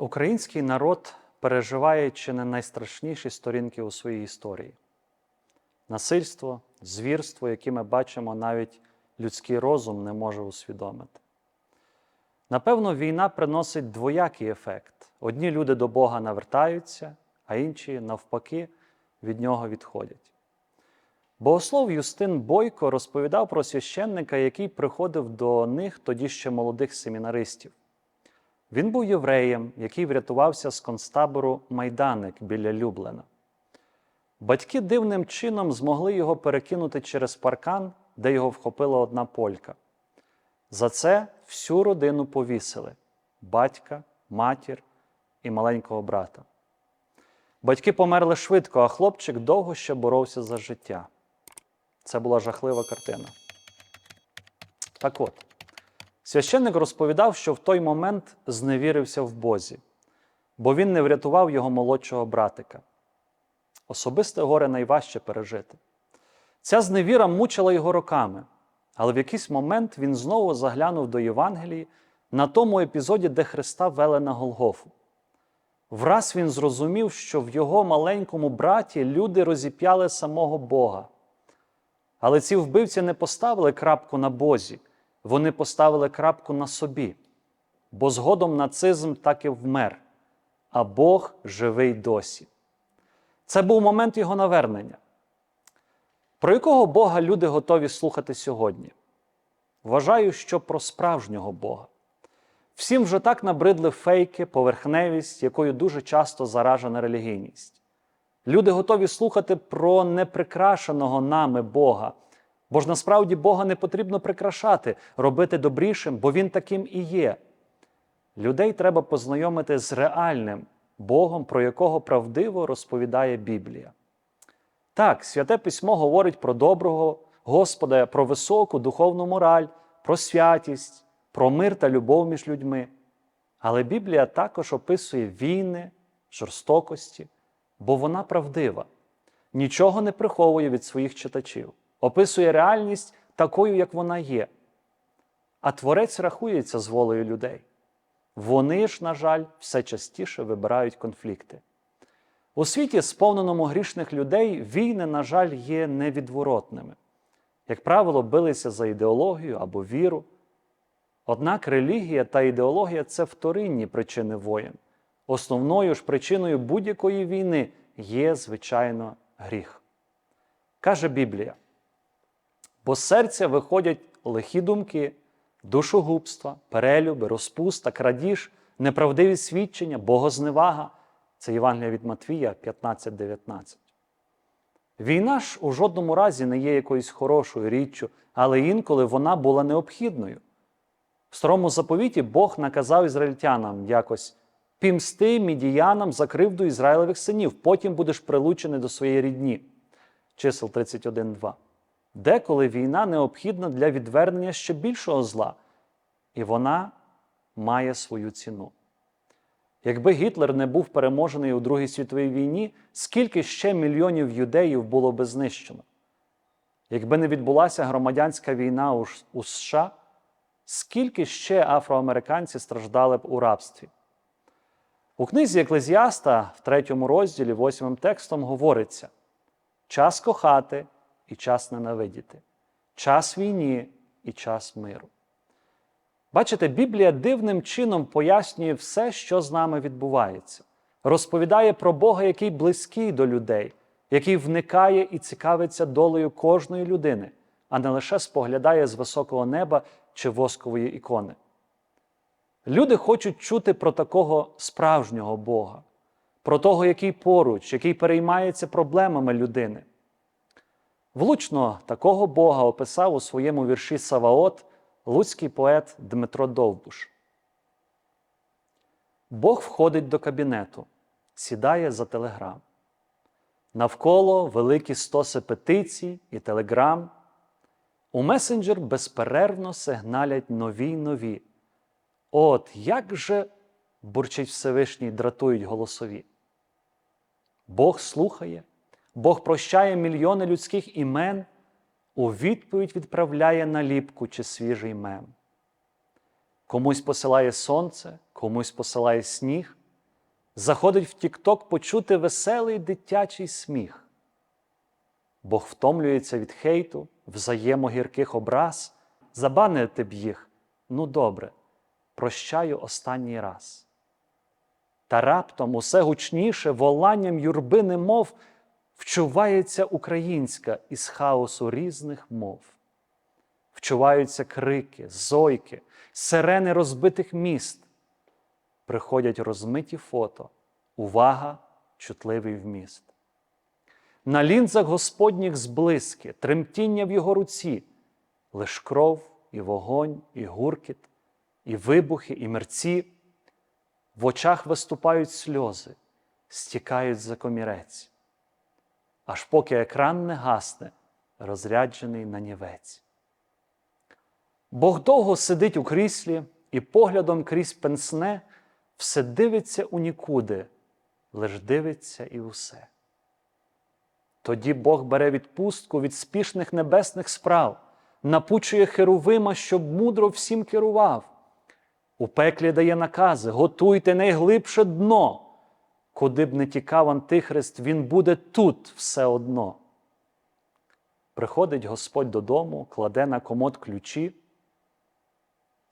Український народ переживає чи не найстрашніші сторінки у своїй історії. Насильство, звірство, які ми бачимо, навіть людський розум не може усвідомити. Напевно, війна приносить двоякий ефект. Одні люди до Бога навертаються, а інші, навпаки, від нього відходять. Богослов Юстин Бойко розповідав про священника, який приходив до них тоді ще молодих семінаристів. Він був євреєм, який врятувався з концтабору Майданик біля Люблена. Батьки дивним чином змогли його перекинути через паркан, де його вхопила одна полька. За це всю родину повісили батька, матір і маленького брата. Батьки померли швидко, а хлопчик довго ще боровся за життя. Це була жахлива картина. Так от, священник розповідав, що в той момент зневірився в Бозі, бо він не врятував його молодшого братика. Особисте горе найважче пережити. Ця зневіра мучила його роками, але в якийсь момент він знову заглянув до Євангелії на тому епізоді, де Христа вели на Голгофу. Враз він зрозумів, що в його маленькому браті люди розіп'яли самого Бога. Але ці вбивці не поставили крапку на Бозі, вони поставили крапку на собі, бо згодом нацизм так і вмер, а Бог живий досі. Це був момент його навернення. Про якого Бога люди готові слухати сьогодні? Вважаю, що про справжнього Бога. Всім вже так набридли фейки, поверхневість, якою дуже часто заражена релігійність. Люди готові слухати про неприкрашеного нами Бога, бо ж насправді Бога не потрібно прикрашати, робити добрішим, бо Він таким і є. Людей треба познайомити з реальним Богом, про якого правдиво розповідає Біблія. Так, святе письмо говорить про доброго Господа, про високу духовну мораль, про святість, про мир та любов між людьми. Але Біблія також описує війни, жорстокості, бо вона правдива, нічого не приховує від своїх читачів, описує реальність такою, як вона є. А творець рахується з волею людей. Вони ж, на жаль, все частіше вибирають конфлікти. У світі, сповненому грішних людей, війни, на жаль, є невідворотними. Як правило, билися за ідеологію або віру. Однак релігія та ідеологія це вторинні причини воєн. Основною ж причиною будь-якої війни є, звичайно, гріх. Каже Біблія: бо з серця виходять лихі думки, душогубства, перелюби, розпуста, крадіж, неправдиві свідчення, богозневага. Це Євангелія від Матвія 15-19. Війна ж у жодному разі не є якоюсь хорошою річчю, але інколи вона була необхідною. В старому заповіті Бог наказав ізраїльтянам якось пімсти мідіянам за кривду Ізраїлевих синів, потім будеш прилучений до своєї рідні. Чисел 31.2. Деколи війна необхідна для відвернення ще більшого зла, і вона має свою ціну. Якби Гітлер не був переможений у Другій світовій війні, скільки ще мільйонів юдеїв було би знищено? Якби не відбулася громадянська війна у США, скільки ще афроамериканці страждали б у рабстві? У книзі Еклезіаста в третьому розділі, восьмим текстом говориться: час кохати і час ненавидіти, час війні і час миру. Бачите, Біблія дивним чином пояснює все, що з нами відбувається, розповідає про Бога, який близький до людей, який вникає і цікавиться долею кожної людини, а не лише споглядає з високого неба чи воскової ікони. Люди хочуть чути про такого справжнього Бога, про того, який поруч, який переймається проблемами людини. Влучно такого Бога описав у своєму вірші Саваот луцький поет Дмитро Довбуш. Бог входить до кабінету, сідає за телеграм. Навколо великі стоси петицій і телеграм. У месенджер безперервно сигналять нові й нові. От як же, бурчить Всевишній, дратують голосові. Бог слухає, Бог прощає мільйони людських імен у відповідь відправляє наліпку чи свіжий мем. Комусь посилає сонце, комусь посилає сніг, заходить в Тік-Ток почути веселий дитячий сміх. Бог втомлюється від хейту, взаємогірких образ, забанити б їх, ну добре, прощаю останній раз. Та раптом усе гучніше воланням юрби немов вчувається українська із хаосу різних мов. Вчуваються крики, зойки, сирени розбитих міст. Приходять розмиті фото, увага, чутливий вміст. На лінзах Господніх зблиски, тремтіння в його руці, лиш кров, і вогонь, і гуркіт, і вибухи, і мерці. В очах виступають сльози, стікають за комірець, аж поки екран не гасне, розряджений на нівець. Бог довго сидить у кріслі і поглядом крізь пенсне все дивиться у нікуди, лиш дивиться і усе. Тоді Бог бере відпустку від спішних небесних справ, напучує Херовима, щоб мудро всім керував. У пеклі дає накази, готуйте найглибше дно. Куди б не тікав Антихрист, він буде тут все одно. Приходить Господь додому, кладе на комод ключі,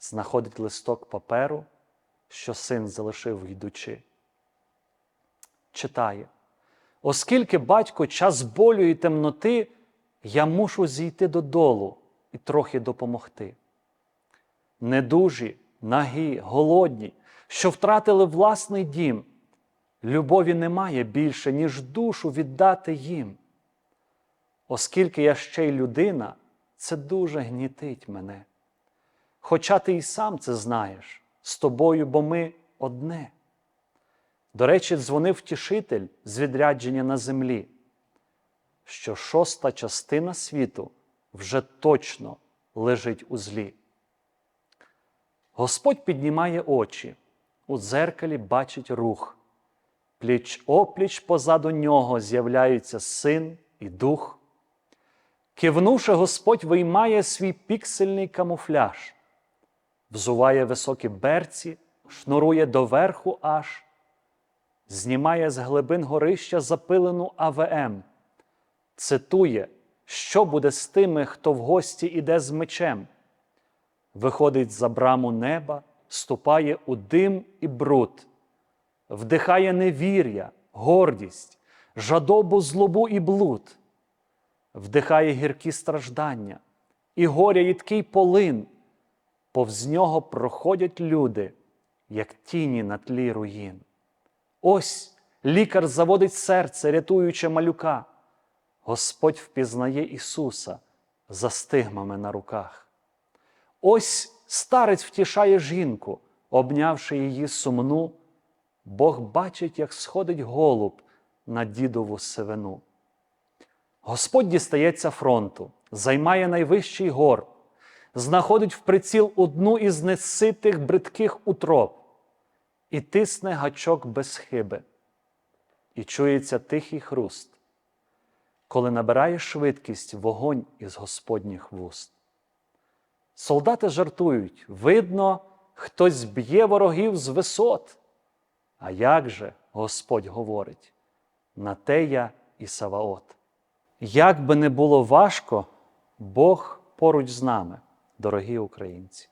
знаходить листок паперу, що син залишив йдучи. Читає. Оскільки батько час болю і темноти, я мушу зійти додолу і трохи допомогти. Недужі, нагі, голодні, що втратили власний дім, любові немає більше, ніж душу віддати їм. Оскільки я ще й людина, це дуже гнітить мене. Хоча ти і сам це знаєш, з тобою, бо ми одне. До речі, дзвонив втішитель з відрядження на землі, що шоста частина світу вже точно лежить у злі. Господь піднімає очі, у дзеркалі бачить рух, пліч опліч позаду нього з'являються син і дух. Кивнувши, Господь виймає свій піксельний камуфляж, взуває високі берці, шнурує доверху аж знімає з глибин горища запилену АВМ, цитує, що буде з тими, хто в гості іде з мечем, виходить за браму неба, ступає у дим і бруд, вдихає невір'я, гордість, жадобу, злобу і блуд, вдихає гіркі страждання, і горя їдкий полин, повз нього проходять люди, як тіні на тлі руїн. Ось лікар заводить серце, рятуючи малюка. Господь впізнає Ісуса за стигмами на руках. Ось старець втішає жінку, обнявши її сумну, Бог бачить, як сходить голуб на дідову сивину. Господь дістається фронту, займає найвищий гор, знаходить в приціл одну із неситих бридких утроб і тисне гачок без хиби, і чується тихий хруст, коли набирає швидкість вогонь із Господніх вуст. Солдати жартують, видно, хтось б'є ворогів з висот. А як же Господь говорить, на те я і Саваот. Як би не було важко, Бог поруч з нами, дорогі українці.